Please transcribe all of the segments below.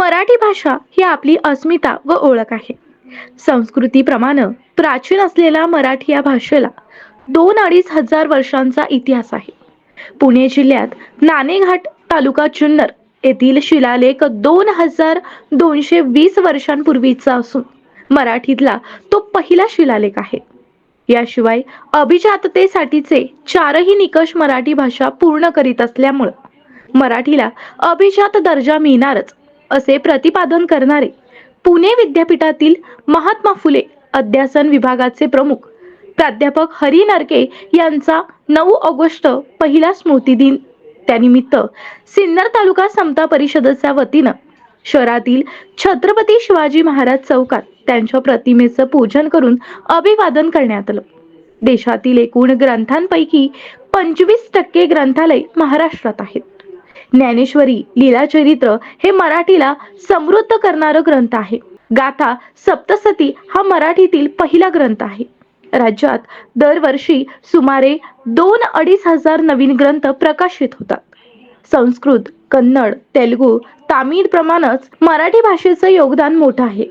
मराठी भाषा ही आपली अस्मिता व ओळख आहे. संस्कृतीप्रमाणे प्राचीन असलेल्या मराठी या भाषेला दोन अडीच हजार वर्षांचा इतिहास आहे. पुणे जिल्ह्यात नाणेघाट तालुका जुन्नर येथील शिलालेख दोन हजार दोनशे वीस वर्षांपूर्वीचा असून मराठीतला तो पहिला शिलालेख आहे. याशिवाय अभिजाततेसाठीचे चारही निकष मराठी भाषा पूर्ण करीत असल्यामुळं मराठीला अभिजात दर्जा मिळणारच असे प्रतिपादन करणारे पुणे विद्यापीठातील महात्मा फुले अध्यासन विभागाचे प्रमुख प्राध्यापक हरी नरके यांचा नऊ ऑगस्ट पहिला स्मृती दिन त्यानिमित्त सिन्नर तालुका समता परिषदेच्या वतीनं शहरातील छत्रपती शिवाजी महाराज चौकात त्यांच्या प्रतिमेचं पूजन करून अभिवादन करण्यात आलं. देशातील एकूण ग्रंथांपैकी पंचवीस टक्के ग्रंथालय महाराष्ट्रात आहेत. ज्ञानेश्वरी लीलाचरित्र हे मराठीला समृद्ध करणारं ग्रंथ आहे. गाथा सप्तसती हा मराठीतील पहिला ग्रंथ आहे. राज्यात दरवर्षी सुमारे दोन अडीच हजार नवीन ग्रंथ प्रकाशित होतात. संस्कृत कन्नड तेलगू तामिळ प्रमाणच मराठी भाषेचं योगदान मोठं आहे.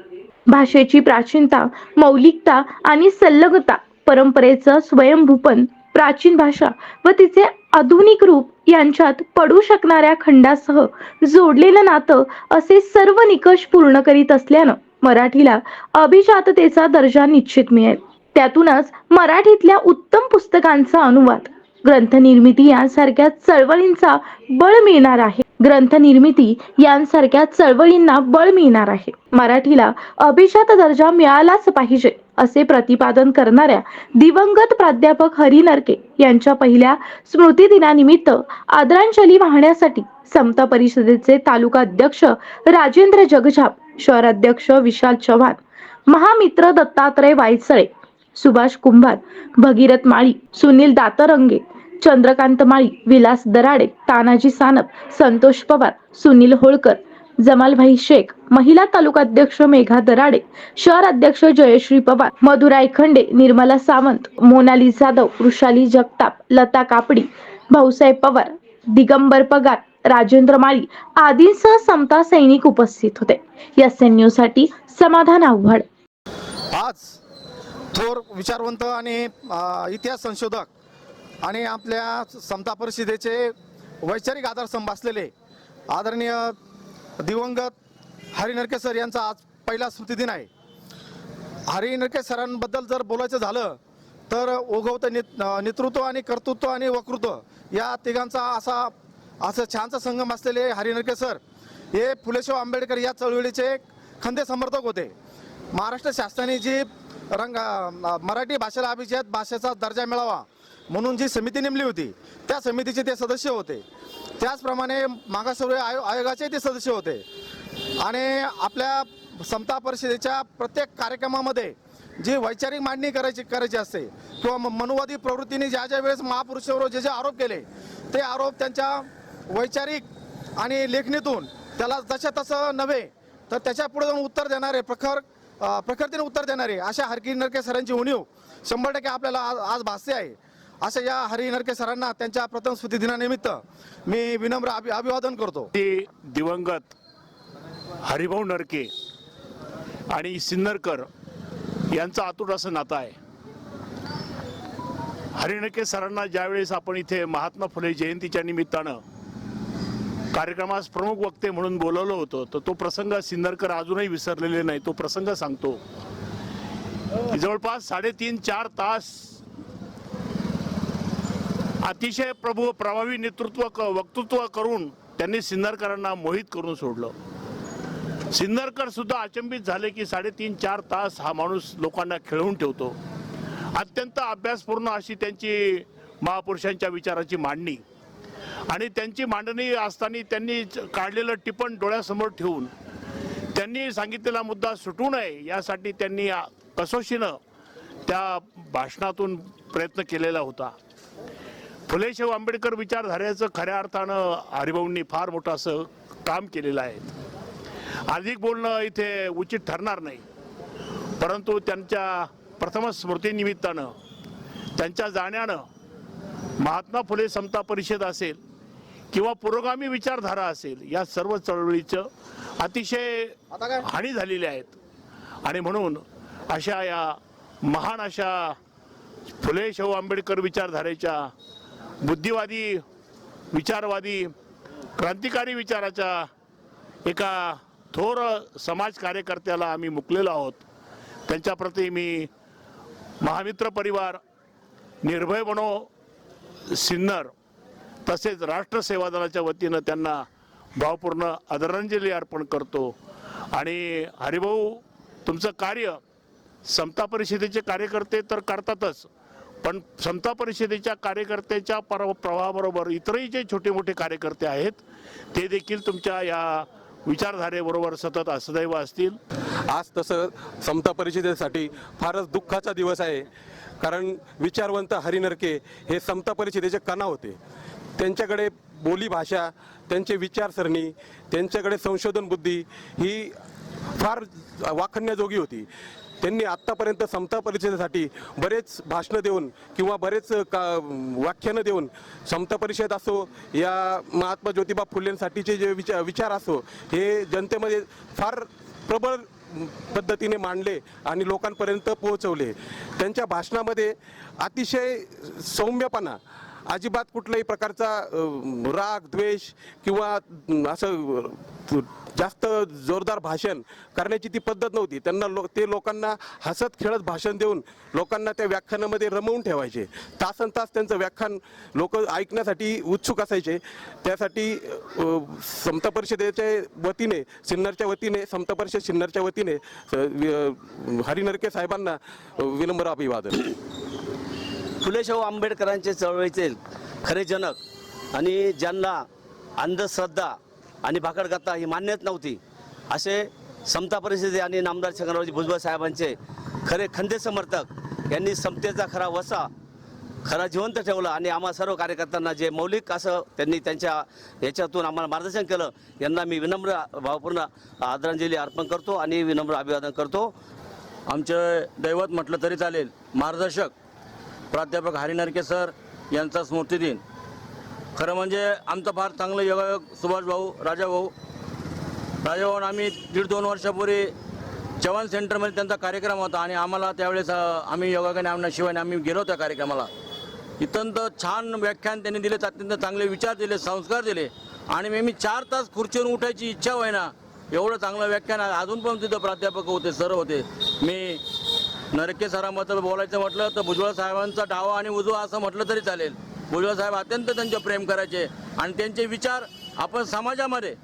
भाषेची प्राचीनता मौलिकता आणि संलग्नता परंपरेचं स्वयंभूपन प्राचीन भाषा व तिचे आधुनिक रूप यांच्यात पडू शकणाऱ्या खंडासह जोडलेलं नातं असे सर्व निकष पूर्ण करीत असल्यानं मराठीला अभिजाततेचा दर्जा निश्चित मिळेल. त्यातूनच मराठीतल्या उत्तम पुस्तकांचा अनुवाद ग्रंथनिर्मिती यांसारख्या चळवळींचा बळ मिळणार आहे. ग्रंथनिर्मिती यांसारख्या चळवळींना बळ मिळणार आहे. मराठीला अभिजात दर्जा मिळालाच पाहिजे. असे प्रतिपादन करणाऱ्या दिवंगत प्राध्यापक हरी नरके यांच्या पहिल्या स्मृती दिनानिमित्त आदरांजली वाहण्यासाठी समता परिषदेचे तालुका अध्यक्ष राजेंद्र जगझाप शहराध्यक्ष विशाल चव्हाण महामित्र दत्तात्रय वायचळे सुभाष कुंभार भगीरथ माळी सुनील दातरंगे चंद्रकांत माळी विलास दराडे तानाजी सानप संतोष पवार सुनील होळकर जमालभाई शेख महिला तालुकाध्यक्ष मेघा दराडे शहर अध्यक्ष जयश्री पवार मधुराई खंडे निर्मला सावंत मोनाली जाधव वृषाली जगताप लता कापडी भाऊसाहेब पवार दिगंबर पगार राजेंद्र माळी आदींसह समता सैनिक उपस्थित होते. एस एन न्यूजसाठी समाधान आव्हाड. आज थोर विचारवंत आणि इतिहास संशोधक आणि आपल्या समता परिषदेचे वैचारिक आधारस्तंभ असलेले आदरणीय दिवंगत हरी नरके सर यांचा आज पहिला स्मृतिदिन आहे. हरी नरके सरांबद्दल जर बोलायचं झालं तर ओघवतं नेत नेतृत्व आणि कर्तृत्व आणि वक्तृत्व या तिघांचा असा असं छानसा संगम असलेले हरी नरके सर हे फुलेशाह आंबेडकर या चळवळीचे खंदे समर्थक होते. महाराष्ट्र शासनाने जी रंग मराठी भाषेला अभिजात भाषेचा दर्जा मिळावा म्हणून जी समिती नेमली होती त्या समितीचे ते सदस्य होते. त्याचप्रमाणे मागासवर्गीय आयो आयोगाचे ते सदस्य होते. आणि आपल्या समता परिषदेच्या प्रत्येक कार्यक्रमामध्ये जी वैचारिक मांडणी करायची करायची असते किंवा म- मनुवादी प्रवृत्तीने ज्या ज्या वेळेस महापुरुषावर जे जे आरोप केले ते आरोप त्यांच्या वैचारिक आणि लेखणीतून त्याला जशा तसं नव्हे तर त्याच्या पुढे जाऊन उत्तर देणारे प्रखर प्रखरतेने उत्तर देणारे अशा हरकी नरके सरांची उणीव शंभर टक्के आपल्याला आज आज भासते आहे. अशा या हरी नरके सरांना त्यांच्या प्रथम स्मृती दिनानिमित्त मी विनम्र अभि अभिवादन करतो. ते दिवंगत हरिभाऊ नरके आणि सिन्नरकर यांचं आतुट असं नातं आहे. हरिणके सरांना ज्यावेळेस आपण इथे महात्मा फुले जयंतीच्या निमित्तानं कार्यक्रमास प्रमुख वक्ते म्हणून बोलवलं होतं तर तो प्रसंग सिन्नरकर अजूनही विसरलेले नाही. तो प्रसंग सांगतो. जवळपास साडेतीन चार तास अतिशय प्रभू प्रभावी नेतृत्व क- वक्तृत्व करून त्यांनी सिन्नरकरांना मोहित करून सोडलं. सिन्नरकर सुद्धा अचंबित झाले की साडेतीन चार तास हा माणूस लोकांना खेळवून ठेवतो. अत्यंत अभ्यासपूर्ण अशी त्यांची महापुरुषांच्या विचाराची मांडणी. आणि त्यांची मांडणी असताना त्यांनी च- काढलेलं टिपण डोळ्यासमोर ठेवून त्यांनी सांगितलेला मुद्दा सुटू नये यासाठी त्यांनी कसोशीनं त्या भाषणातून प्रयत्न केलेला होता. फुलेशाहू आंबेडकर विचारधारेचं खऱ्या अर्थानं हरिभाऊंनी फार मोठं असं काम केलेलं आहे. अधिक बोलणं इथे उचित ठरणार नाही. परंतु त्यांच्या प्रथम स्मृतीनिमित्तानं त्यांच्या जाण्यानं महात्मा फुले समता परिषद असेल किंवा पुरोगामी विचारधारा असेल या सर्व चळवळीचं अतिशय हानी झालेली आहेत. आणि म्हणून अशा या महान अशा फुले शाहू आंबेडकर विचारधारेच्या बुद्धिवादी विचारवादी क्रांतिकारी विचाराच्या एका थोर समाज कार्यकर्त्याला आम्ही मुकलेलो आहोत. त्यांच्याप्रती मी महामित्र परिवार निर्भय बनो सिन्नर तसेच राष्ट्र सेवा दलाच्या वतीनं त्यांना भावपूर्ण आदरांजली अर्पण करतो. आणि हरिभाऊ तुमचं कार्य समता परिषदेचे कार्यकर्ते तर करतातच पण समता परिषदेच्या कार्यकर्त्याच्या पर प्रवाहाबरोबर इतरही जे छोटे मोठे कार्यकर्ते आहेत ते देखील तुमच्या या विचारधारेबरोबर सतत असदैव असतील. आज तसं समता परिषदेसाठी फारच दुःखाचा दिवस आहे कारण विचारवंत हरिनरके हे समता परिषदेचे कणा होते. त्यांच्याकडे बोलीभाषा त्यांचे विचारसरणी त्यांच्याकडे संशोधन बुद्धी ही फार वाखण्याजोगी होती. त्यांनी आत्तापर्यंत समता परिषदेसाठी बरेच भाषणं देऊन किंवा बरेच का व्याख्यानं देऊन समता परिषद असो या महात्मा ज्योतिबा फुलेंसाठीचे जे विचार विचार असो हे जनतेमध्ये फार प्रबळ पद्धतीने मांडले आणि लोकांपर्यंत पोहोचवले. त्यांच्या भाषणामध्ये अतिशय सौम्यपणा अजिबात कुठल्याही प्रकारचा राग द्वेष किंवा असं जास्त जोरदार भाषण करण्याची ती पद्धत नव्हती. त्यांना लो ते लोकांना हसत खेळत भाषण देऊन लोकांना त्या व्याख्यानामध्ये रमवून ठेवायचे. तासन तास त्यांचं व्याख्यान लोक ऐकण्यासाठी उत्सुक असायचे. त्यासाठी अ, समता परिषदेच्या वतीने सिन्नरच्या वतीने समता परिषद सिन्नरच्या वतीने हरिनरके साहेबांना विनम्र अभिवादन. फुलेशाहू आंबेडकरांचे चळवळीचे खरे जनक आणि ज्यांना अंधश्रद्धा आणि भाकडगत्ता ही मान्यच नव्हती असे समता परिषदे आणि नामदार छगनरावजी भुजबळ साहेबांचे खरे खंदे समर्थक यांनी समतेचा खरा वसा खरा जिवंत ठेवला आणि आम्हा सर्व कार्यकर्त्यांना जे मौलिक असं त्यांनी त्यांच्या याच्यातून आम्हाला मार्गदर्शन केलं यांना मी विनम्र भावपूर्ण आदरांजली अर्पण करतो आणि विनम्र अभिवादन करतो. आमचे दैवत म्हटलं तरी चालेल. मार्गदर्शक प्राध्यापक हरिनरके सर यांचा स्मृतिदिन खरं म्हणजे आमचं फार चांगलं योगायोग सुभाष भाऊ राजा भाऊ. राजा आम्ही दीड दोन वर्षापूर्वी चव्हाण सेंटरमध्ये त्यांचा कार्यक्रम होता आणि आम्हाला त्यावेळेस आम्ही योगाने आमना आम्ही गेलो त्या कार्यक्रमाला. इतंत छान व्याख्यान त्यांनी दिले अत्यंत चांगले विचार दिले संस्कार दिले. आणि मी मी चार तास खुर्चीवरून उठायची इच्छा होईना एवढं चांगलं व्याख्यान अजून पण तिथं प्राध्यापक होते सर होते. मी नरके सराबद्दल बोलायचं म्हटलं तर भुजबळ साहेबांचा डावा आणि उजवा असं म्हटलं तरी चालेल. भुजबळ साहेब अत्यंत त्यांचे प्रेम करायचे आणि त्यांचे विचार आपण समाजामध्ये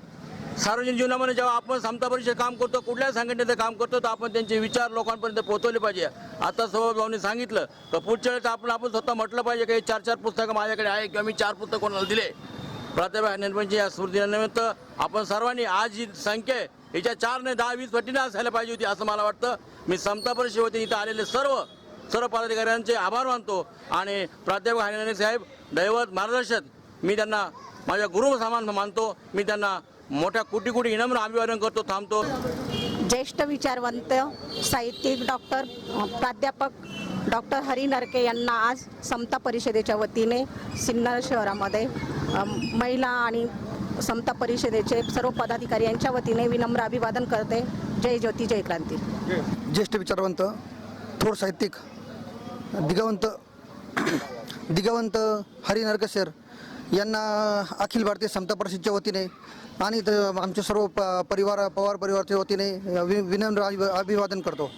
सार्वजनिक जीवनामध्ये जेव्हा आपण समता परिषद काम करतो कुठल्याही संघटनेचं काम करतो तर आपण त्यांचे विचार लोकांपर्यंत पोहोचवले पाहिजे. आता सौरभ भाऊने सांगितलं तर पुढच्या वेळेस आपण आपण स्वतः म्हटलं पाहिजे की चार चार पुस्तकं माझ्याकडे आहे किंवा मी चार पुस्तक कोणाला दिले. प्राध्यापक निर्माणची या स्मृतीनिमित्त आपण सर्वांनी आज जी संख्या आहे याच्या चार ने दहा वीस पटीने असायला पाहिजे होती असं मला वाटतं. मी समता परिषद इथं आलेले सर्व सर्व पदाधिकाऱ्यांचे आभार मानतो. आणि प्राध्यापक हरिनारायण साहेब दैवत मार्गदर्शक मी त्यांना माझ्या गुरु समान मानतो. मी त्यांना मोठ्या कुटी कुटी इनम्र अभिवादन करतो थांबतो. ज्येष्ठ विचारवंत साहित्यिक डॉक्टर प्राध्यापक डॉक्टर हरी नरके यांना आज समता परिषदेच्या वतीने सिन्नर शहरामध्ये महिला आणि समता परिषदेचे सर्व पदाधिकारी यांच्या वतीने विनम्र अभिवादन करते. जय ज्योती जय क्रांती. ज्येष्ठ विचारवंत थोर साहित्यिक दिगवंत दिगवंत हरी नरकशेर यांना अखिल भारतीय समता परिषदच्या वतीने आणि आमचे आमच्या सर्व प परिवार पवार परिवारच्या वतीने वि विनम्र अभि- अभिवादन करतो.